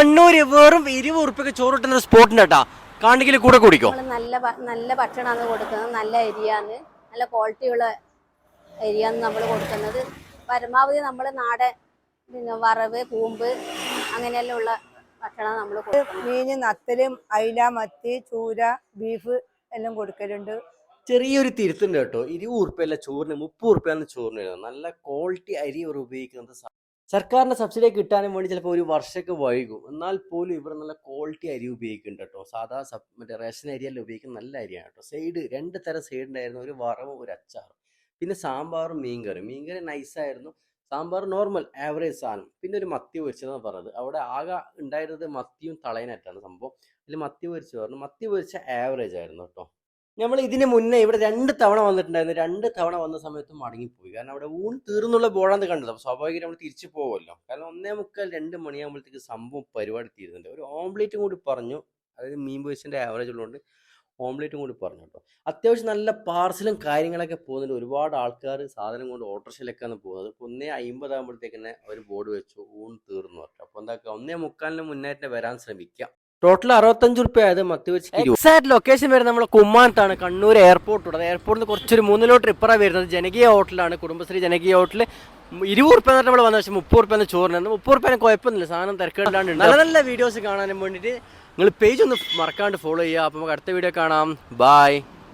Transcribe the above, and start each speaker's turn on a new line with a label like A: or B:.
A: കണ്ണൂര് വെറും ഇരുപത് ഉറുപ്പ്യക്ക് ചോറ് കിട്ടുന്ന ഒരു സ്പോട്ടുണ്ട് കേട്ടാ കാണിക്കൽ കൂടെ കുടിക്കോ?
B: നല്ല ഭ- നല്ല ഭക്ഷണമാണ് കൊടുക്കുന്നത്. നല്ല അരിയാണ്. നല്ല ക്വാളിറ്റിയുള്ള അരിയാണ് നമ്മൾ കൊടുക്കുന്നത്. പരമാവധി നമ്മൾ നാടൻ പിന്നെ വറവ് കൂമ്പ് അങ്ങനെയെല്ലാം ഉള്ള ഭക്ഷണം നമ്മൾ കൊടുക്കുന്നത്.
C: മീന് നത്തലും അയില മത്തി ചൂര ബീഫ് എല്ലാം കൊടുക്കലുണ്ട്.
A: ചെറിയൊരു തിരുത്തുണ്ട് കേട്ടോ. ഇരുപത് ഉറുപ്പ്യല്ല ചോറിന് മുപ്പത് ഉറുപ്പ്യാണ് ചോറിന് വരുന്നത്. നല്ല ക്വാളിറ്റി അരി ഉപയോഗിക്കുന്നത് സ- സർക്കാരിന്റെ സബ്സിഡി കിട്ടാനും വേണ്ടി ചിലപ്പോൾ ഒരു വർഷമൊക്കെ വൈകും. എന്നാൽ പോലും ഇവർ നല്ല ക്വാളിറ്റി അരി ഉപയോഗിക്കുന്നുണ്ട് കേട്ടോ. സാധാ സബ് മറ്റേ റേഷൻ അരിയല്ല ഉപയോഗിക്കുന്ന നല്ല അരിയാണ് കേട്ടോ. സൈഡ് രണ്ട് തരം സൈഡ് ഉണ്ടായിരുന്നു ഒരു വറവും ഒരു അച്ചാറും. പിന്നെ സാമ്പാറും മീൻകറി മീൻകറി നൈസായിരുന്നു സാമ്പാർ നോർമൽ ആവറേജ് സാധനം. പിന്നെ ഒരു മത്തി പൊരിച്ചതെന്ന് പറഞ്ഞത്. അവിടെ ആകെ ഉണ്ടായിരുന്നത് മത്തിയും തളയനായിട്ടാണ് സംഭവം. അതിൽ മത്തി പൊരിച്ച് പറഞ്ഞു. മത്തി പൊരിച്ച ആവറേജ് ആയിരുന്നു കേട്ടോ. നമ്മൾ ഇതിന് മുന്നേ ഇവിടെ രണ്ട് തവണ വന്നിട്ടുണ്ടായിരുന്നു. രണ്ട് തവണ വന്ന സമയത്ത് മടങ്ങിപ്പോയി. കാരണം അവിടെ ഊൺ തീർന്നുള്ള ബോളാന്ന് കണ്ടത് അപ്പോൾ നമ്മൾ തിരിച്ചു പോകുമല്ലോ കാരണം ഒന്നേ മുക്കാൽ രണ്ട് മണിയാകുമ്പോഴത്തേക്ക് സംഭവം പരിപാടി തീരുന്നുണ്ട് ഒരു ഓംലേറ്റും കൂടി പറഞ്ഞു. അതായത് മീൻ ബോയ്സിന്റെ ആവറേജ് ഉള്ളതുകൊണ്ട് ഓംലേറ്റും കൂടി പറഞ്ഞു കേട്ടോ. അത്യാവശ്യം നല്ല പാർസലും കാര്യങ്ങളൊക്കെ പോകുന്നുണ്ട്. ഒരുപാട് ആൾക്കാർ സാധനം കൊണ്ട് ഓട്ടോറിക്ഷയിലൊക്കെയാണ് പോകുന്നത്. അപ്പോൾ ഒന്നേ അമ്പതാകുമ്പോഴത്തേക്ക് തന്നെ അവർ ബോർഡ് വെച്ചു. ഊൺ തീർന്നു പറഞ്ഞു. അപ്പോൾ എന്താക്കുക ഒന്നേ മുക്കാലിന് മുന്നേറ്റം വരാൻ ശ്രമിക്കാം. ടോട്ടൽ അറുപത്തഞ്ച് റുപ്യ ആയത് മത്തി വെച്ച് എക്സാക്ട് ലൊക്കേഷൻ വരുന്നത് നമ്മൾ കുമ്മാനത്താണ് കണ്ണൂർ എയർപോർട്ട് ഉള്ളത്. എയർപോർട്ടിൽ നിന്ന് കുറച്ചൊരു മൂന്നിലോട്ട് ട്രിപ്പറ വരുന്നത്. ജനകീയ ഹോട്ടലാണ് കുടുംബശ്രീ ജനകീയ ഹോട്ടൽ ഇരുപത് റുപ്യ എന്നിട്ട് നമ്മൾ വന്ന പക്ഷേ മുപ്പത് റുപ്യ ചോറിന് മുപ്പത് റുപ്യ കുഴപ്പമൊന്നുമില്ല. സാധനം തിരക്കേടാണ്ട് നല്ല നല്ല വീഡിയോസ് കാണാനും വേണ്ടിയിട്ട് നിങ്ങൾ പേജ് ഒന്ന് മറക്കാണ്ട് ഫോളോ ചെയ്യുക. അപ്പോൾ നമുക്ക് അടുത്ത വീഡിയോ കാണാം. ബായ്